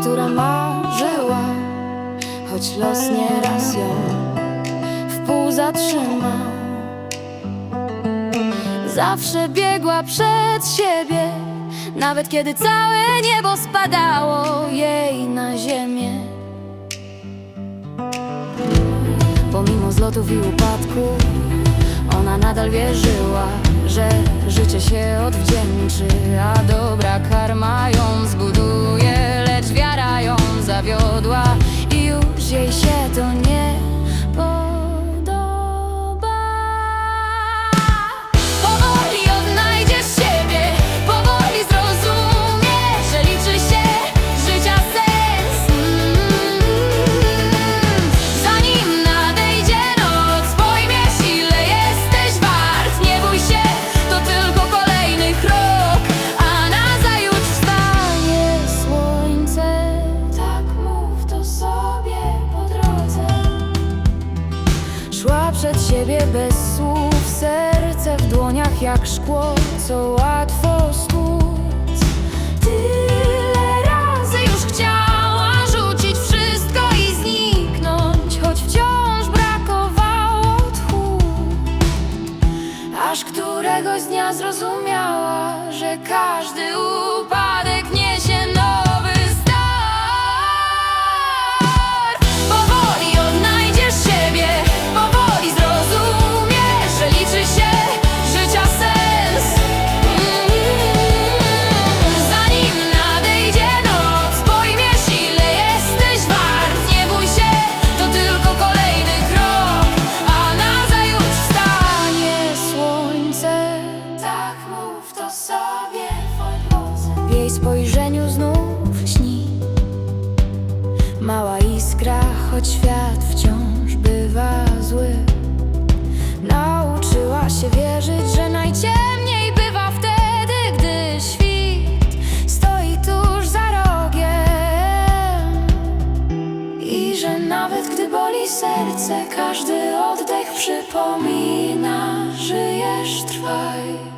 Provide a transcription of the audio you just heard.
która marzyła. Choć los nieraz ją w pół zatrzymał Zawsze biegła przed siebie Nawet kiedy całe niebo spadało jej na ziemię. Pomimo zlotów i upadków Ona nadal wierzyła, że życie się odwdzięczy A dobra karma ją zbuduje przed siebie bez słów Serce w dłoniach jak szkło Co łatwo stłuc Tyle razy już chciała Rzucić wszystko i zniknąć Choć wciąż brakowało tchu. Aż któregoś dnia zrozumiała Że każdy upadek W jej spojrzeniu znów śni Mała iskra, choć świat wciąż bywa zły. Nauczyła się wierzyć, że najciemniej bywa wtedy, gdy świt stoi tuż za rogiem. I że nawet gdy boli serce, każdy oddech przypomina Żyjesz, trwaj